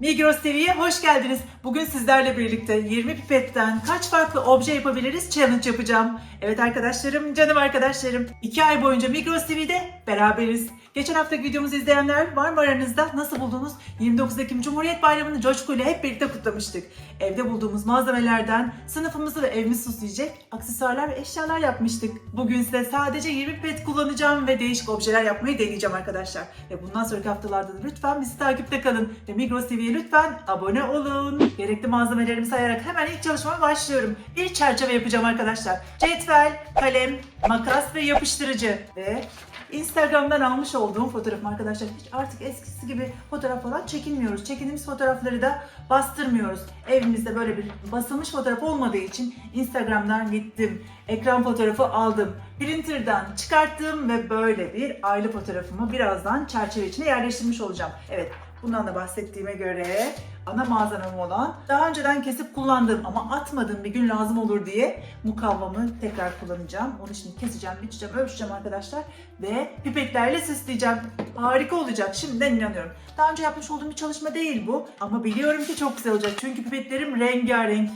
Migros TV'ye hoş geldiniz. Bugün sizlerle birlikte 20 pipetten kaç farklı obje yapabiliriz challenge yapacağım. Evet arkadaşlarım, canım arkadaşlarım. 2 ay boyunca Migros TV'de beraberiz. Geçen hafta videomuzu izleyenler var mı aranızda? Nasıl buldunuz? 29 Ekim Cumhuriyet Bayramı'nı coşkuyla hep birlikte kutlamıştık. Evde bulduğumuz malzemelerden sınıfımızı ve evimizi süsleyecek aksesuarlar ve eşyalar yapmıştık. Bugün size sadece 20 pet kullanacağım ve değişik objeler yapmayı deneyeceğim arkadaşlar. Ve bundan sonraki haftalarda da lütfen bizi takipte kalın. Ve Migros TV'ye lütfen abone olun. Gerekli malzemelerimi sayarak hemen ilk çalışmama başlıyorum. Bir çerçeve yapacağım arkadaşlar. Cetvel, kalem, makas ve yapıştırıcı. Ve Instagram'dan almış olduğum fotoğrafım arkadaşlar. Hiç artık eskisi gibi fotoğraf falan çekinmiyoruz. Çekindiğimiz fotoğrafları da bastırmıyoruz. Evimizde böyle bir basılmış fotoğraf olmadığı için Instagram'dan gittim. Ekran fotoğrafı aldım. Printer'dan çıkarttım ve böyle bir aile fotoğrafımı birazdan çerçeve içine yerleştirmiş olacağım. Evet, bundan da bahsettiğime göre ana malzemem olan daha önceden kesip kullandığım ama atmadığım bir gün lazım olur diye mukavvamı tekrar kullanacağım. Onu şimdi keseceğim, biçeceğim, ölçeceğim arkadaşlar ve pipetlerle süsleyeceğim. Harika olacak. Şimdiden inanıyorum. Daha önce yapmış olduğum bir çalışma değil bu ama biliyorum ki çok güzel olacak. Çünkü pipetlerim rengarenk.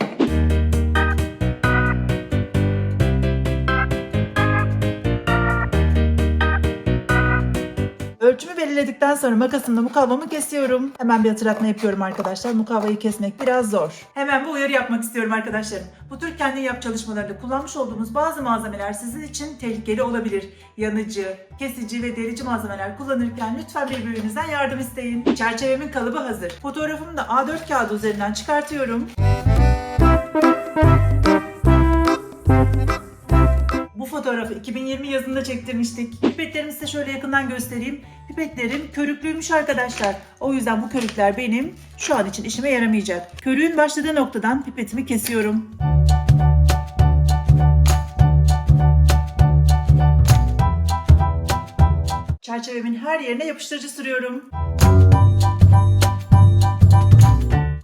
Ölçümü belirledikten sonra makasımla mukavvamı kesiyorum. Hemen bir hatırlatma yapıyorum arkadaşlar. Mukavvayı kesmek biraz zor. Hemen bu uyarı yapmak istiyorum arkadaşlarım. Bu tür kendi yap çalışmalarında kullanmış olduğumuz bazı malzemeler sizin için tehlikeli olabilir. Yanıcı, kesici ve delici malzemeler kullanırken lütfen birbirinizden yardım isteyin. Çerçevemin kalıbı hazır. Fotoğrafımı da A4 kağıdı üzerinden çıkartıyorum. Bu fotoğrafı 2020 yazında çektirmiştik. Pipetlerimi size şöyle yakından göstereyim. Pipetlerim körüklüymüş arkadaşlar. O yüzden bu körükler benim şu an için işime yaramayacak. Körüğün başladığı noktadan pipetimi kesiyorum. Çerçevemin her yerine yapıştırıcı sürüyorum.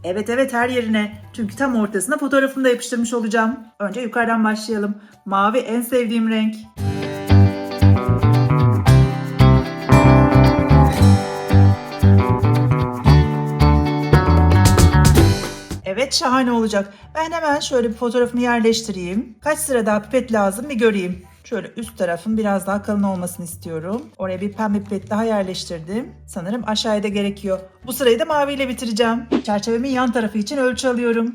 Evet evet her yerine. Çünkü tam ortasına fotoğrafımı da yapıştırmış olacağım. Önce yukarıdan başlayalım. Mavi en sevdiğim renk. Evet şahane olacak. Ben hemen şöyle bir fotoğrafımı yerleştireyim. Kaç sıra daha pipet lazım bir göreyim. Şöyle üst tarafın biraz daha kalın olmasını istiyorum. Oraya bir pembe pipet daha yerleştirdim. Sanırım aşağıya da gerekiyor. Bu sırayı da maviyle bitireceğim. Çerçevemin yan tarafı için ölçü alıyorum.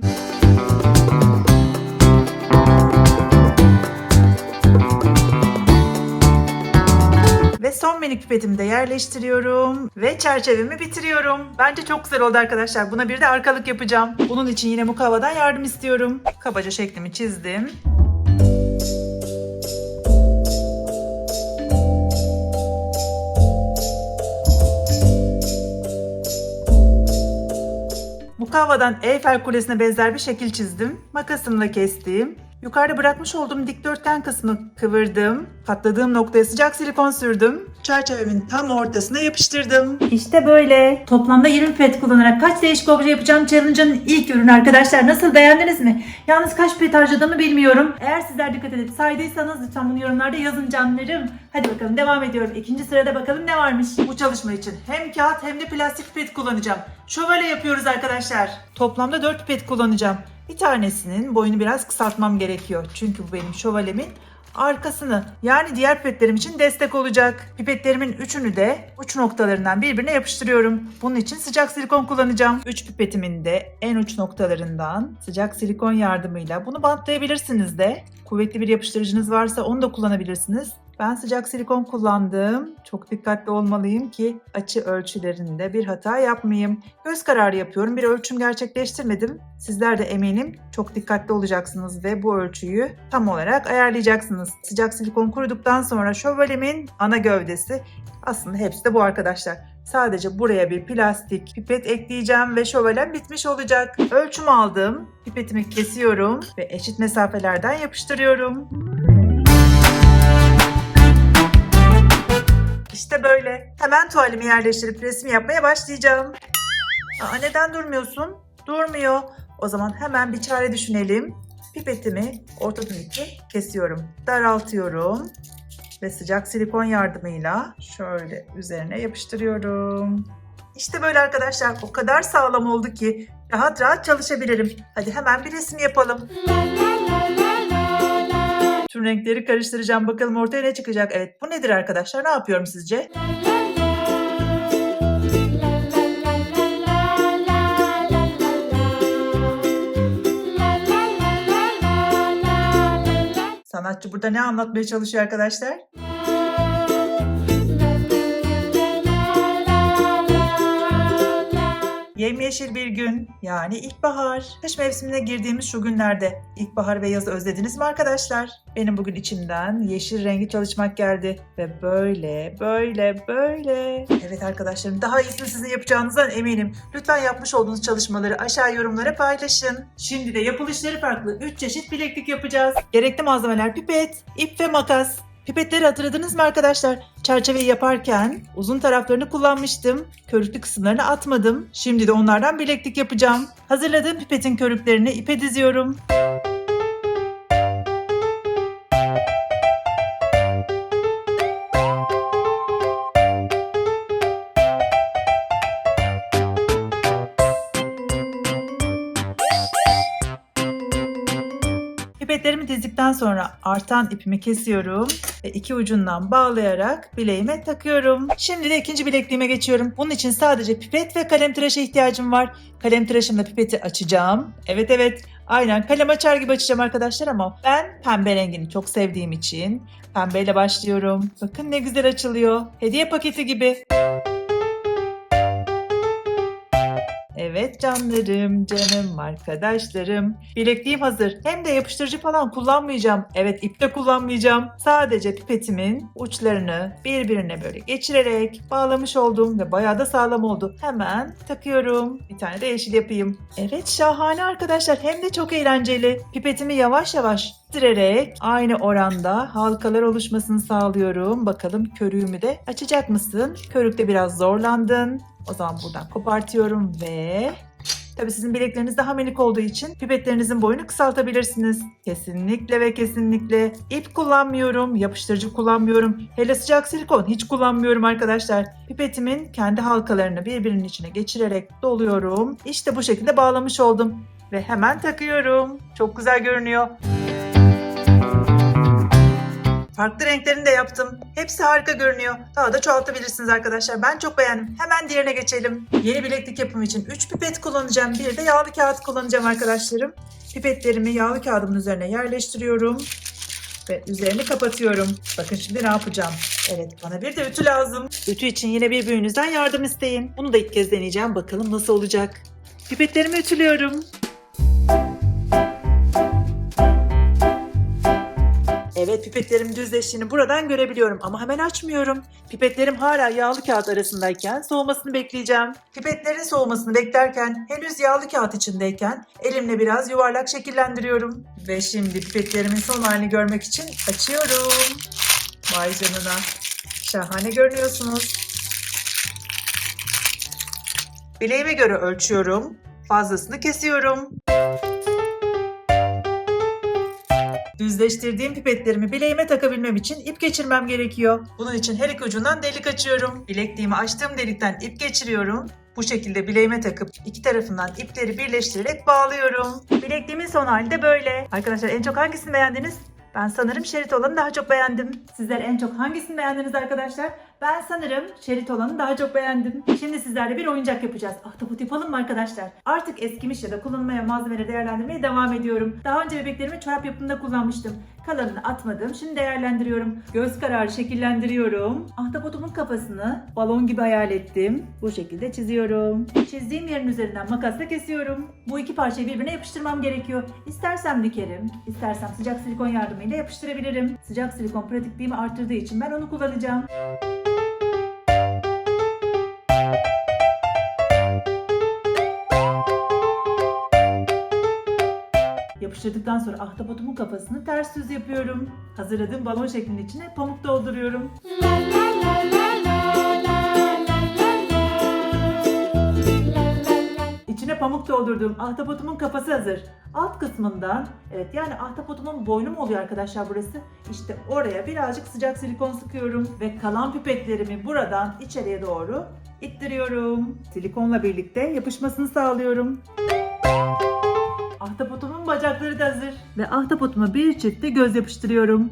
Ve son minik pipetimi de yerleştiriyorum. Ve çerçevemi bitiriyorum. Bence çok güzel oldu arkadaşlar. Buna bir de arkalık yapacağım. Bunun için yine mukavvadan yardım istiyorum. Kabaca şeklimi çizdim. Mukavvadan Eyfel Kulesi'ne benzer bir şekil çizdim. Makasımla kestim. Yukarıda bırakmış olduğum dikdörtgen kısmı kıvırdım. Katladığım noktaya sıcak silikon sürdüm. Çerçevemin tam ortasına yapıştırdım. İşte böyle. Toplamda 20 pet kullanarak kaç değişik obje yapacağım challenge'ın ilk ürünü arkadaşlar. Nasıl beğendiniz mi? Yalnız kaç pet harcadığımı bilmiyorum. Eğer sizler dikkat edip saydıysanız lütfen bunu yorumlarda yazın canlarım. Hadi bakalım devam ediyorum. İkinci sırada bakalım ne varmış. Bu çalışma için hem kağıt hem de plastik pet kullanacağım. Şövalye yapıyoruz arkadaşlar. Toplamda 4 pet kullanacağım. Bir tanesinin boyunu biraz kısaltmam gerekiyor. Çünkü bu benim şövalyemin arkasını yani diğer pipetlerim için destek olacak. Pipetlerimin üçünü de uç noktalarından birbirine yapıştırıyorum. Bunun için sıcak silikon kullanacağım. Üç pipetimin de en uç noktalarından sıcak silikon yardımıyla bunu bantlayabilirsiniz de. Kuvvetli bir yapıştırıcınız varsa onu da kullanabilirsiniz. Ben sıcak silikon kullandım. Çok dikkatli olmalıyım ki açı ölçülerinde bir hata yapmayayım. Göz kararı yapıyorum. Bir ölçüm gerçekleştirmedim. Sizler de eminim çok dikkatli olacaksınız ve bu ölçüyü tam olarak ayarlayacaksınız. Sıcak silikon kuruduktan sonra şövalyemin ana gövdesi aslında hepsi de bu arkadaşlar. Sadece buraya bir plastik pipet ekleyeceğim ve şövalem bitmiş olacak. Ölçüm aldım. Pipetimi kesiyorum ve eşit mesafelerden yapıştırıyorum. İşte böyle. Hemen tuvalimi yerleştirip resim yapmaya başlayacağım. Aa, neden durmuyorsun? Durmuyor. O zaman hemen bir çare düşünelim. Pipetimi ortadan iki kesiyorum. Daraltıyorum. Ve sıcak silikon yardımıyla şöyle üzerine yapıştırıyorum. İşte böyle arkadaşlar. O kadar sağlam oldu ki rahat rahat çalışabilirim. Hadi hemen bir resim yapalım. Tüm renkleri karıştıracağım. Bakalım ortaya ne çıkacak. Evet bu nedir arkadaşlar? Ne yapıyorum sizce? Sanatçı burada ne anlatmaya çalışıyor arkadaşlar? Yemyeşil bir gün yani ilkbahar. Kış mevsimine girdiğimiz şu günlerde ilkbahar ve yazı özlediniz mi arkadaşlar? Benim bugün içimden yeşil rengi çalışmak geldi ve böyle böyle böyle. Evet arkadaşlarım daha iyisini sizin yapacağınızdan eminim. Lütfen yapmış olduğunuz çalışmaları aşağı yorumlara paylaşın. Şimdi de yapılışları farklı 3 çeşit bileklik yapacağız. Gerekli malzemeler pipet, ip ve makas. Pipetleri hatırladınız mı arkadaşlar? Çerçeveyi yaparken uzun taraflarını kullanmıştım. Körüklü kısımlarını atmadım. Şimdi de onlardan bileklik yapacağım. Hazırladığım pipetin körüklerini ipe diziyorum. Pipetlerimi dizdikten sonra artan ipimi kesiyorum ve iki ucundan bağlayarak bileğime takıyorum. Şimdi de ikinci bilekliğime geçiyorum. Bunun için sadece pipet ve kalem tıraşa ihtiyacım var. Kalem tıraşımla pipeti açacağım. Evet evet aynen kalem açar gibi açacağım arkadaşlar ama ben pembe rengini çok sevdiğim için pembeyle başlıyorum. Bakın ne güzel açılıyor. Hediye paketi gibi. Evet canlarım, canım arkadaşlarım. Bilekliğim hazır. Hem de yapıştırıcı falan kullanmayacağım. Evet ip de kullanmayacağım. Sadece pipetimin uçlarını birbirine böyle geçirerek bağlamış oldum ve bayağı da sağlam oldu. Hemen takıyorum. Bir tane de yeşil yapayım. Evet şahane arkadaşlar. Hem de çok eğlenceli. Pipetimi yavaş yavaş ittirerek aynı oranda halkalar oluşmasını sağlıyorum. Bakalım körüğümü de açacak mısın? Körükte biraz zorlandın. O zaman buradan kopartıyorum ve Tabii sizin bilekleriniz daha minik olduğu için pipetlerinizin boyunu kısaltabilirsiniz. Kesinlikle ve kesinlikle ip kullanmıyorum, yapıştırıcı kullanmıyorum. Hele sıcak silikon hiç kullanmıyorum arkadaşlar. Pipetimin kendi halkalarını birbirinin içine geçirerek doluyorum. İşte bu şekilde bağlamış oldum. Ve hemen takıyorum. Çok güzel görünüyor. Farklı renklerini de yaptım. Hepsi harika görünüyor. Daha da çoğaltabilirsiniz arkadaşlar. Ben çok beğendim. Hemen diğerine geçelim. Yeni bileklik yapımı için 3 pipet kullanacağım. Bir de yağlı kağıt kullanacağım arkadaşlarım. Pipetlerimi yağlı kağıdımın üzerine yerleştiriyorum. Ve üzerini kapatıyorum. Bakın şimdi ne yapacağım? Evet bana bir de ütü lazım. Ütü için yine bir büyüğünüzden yardım isteyin. Bunu da ilk kez deneyeceğim. Bakalım nasıl olacak. Pipetlerimi ütülüyorum. Evet pipetlerim düzleştiğini buradan görebiliyorum ama hemen açmıyorum. Pipetlerim hala yağlı kağıt arasındayken soğumasını bekleyeceğim. Pipetlerin soğumasını beklerken henüz yağlı kağıt içindeyken elimle biraz yuvarlak şekillendiriyorum. Ve şimdi pipetlerimin son halini görmek için açıyorum. Vay canına. Şahane görünüyorsunuz. Bileğime göre ölçüyorum. Fazlasını kesiyorum. Düzleştirdiğim pipetlerimi bileğime takabilmem için ip geçirmem gerekiyor. Bunun için her iki ucundan delik açıyorum. Bilekliğimi açtığım delikten ip geçiriyorum. Bu şekilde bileğime takıp iki tarafından ipleri birleştirerek bağlıyorum. Bilekliğimin son hali de böyle. Arkadaşlar en çok hangisini beğendiniz? Ben sanırım şerit olanı daha çok beğendim. Sizler en çok hangisini beğendiniz arkadaşlar? Ben sanırım şerit olanı daha çok beğendim. Şimdi sizlerle bir oyuncak yapacağız. Ahtapot yapalım mı arkadaşlar? Artık eskimiş ya da kullanılmaya malzemeleri değerlendirmeye devam ediyorum. Daha önce bebeklerimi çorap yapımında kullanmıştım. Kalanını atmadım. Şimdi değerlendiriyorum. Göz kararı şekillendiriyorum. Ahtapotumun kafasını balon gibi hayal ettim. Bu şekilde çiziyorum. Çizdiğim yerin üzerinden makasla kesiyorum. Bu iki parçayı birbirine yapıştırmam gerekiyor. İstersem dikerim, istersem sıcak silikon yardımıyla yapıştırabilirim. Sıcak silikon pratikliğimi arttırdığı için ben onu kullanacağım. Yapıştırdıktan sonra ahtapotumun kafasını ters düz yapıyorum. Hazırladığım balon şeklinin içine pamuk dolduruyorum. İçine pamuk doldurduğum ahtapotumun kafası hazır. Alt kısmından, evet yani ahtapotumun boynu mu oluyor arkadaşlar burası? İşte oraya birazcık sıcak silikon sıkıyorum ve kalan pipetlerimi buradan içeriye doğru ittiriyorum. Silikonla birlikte yapışmasını sağlıyorum. Ahtapotumun bacakları da hazır. Ve ahtapotuma bir çift de göz yapıştırıyorum.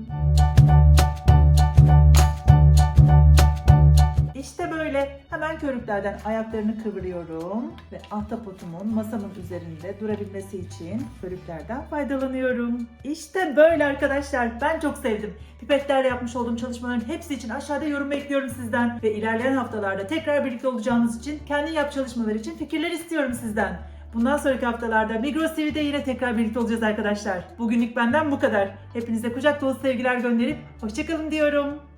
İşte böyle hemen körüklerden ayaklarını kıvırıyorum ve ahtapotumun masamın üzerinde durabilmesi için körüklerden faydalanıyorum. İşte böyle arkadaşlar ben çok sevdim. Pipetlerle yapmış olduğum çalışmaların hepsi için aşağıda yorum bekliyorum sizden ve ilerleyen haftalarda tekrar birlikte olacağımız için kendi yap çalışmaları için fikirler istiyorum sizden. Bundan sonraki haftalarda Migros TV'de yine tekrar birlikte olacağız arkadaşlar. Bugünlük benden bu kadar. Hepinize kucak dolusu sevgiler gönderip hoşçakalın diyorum.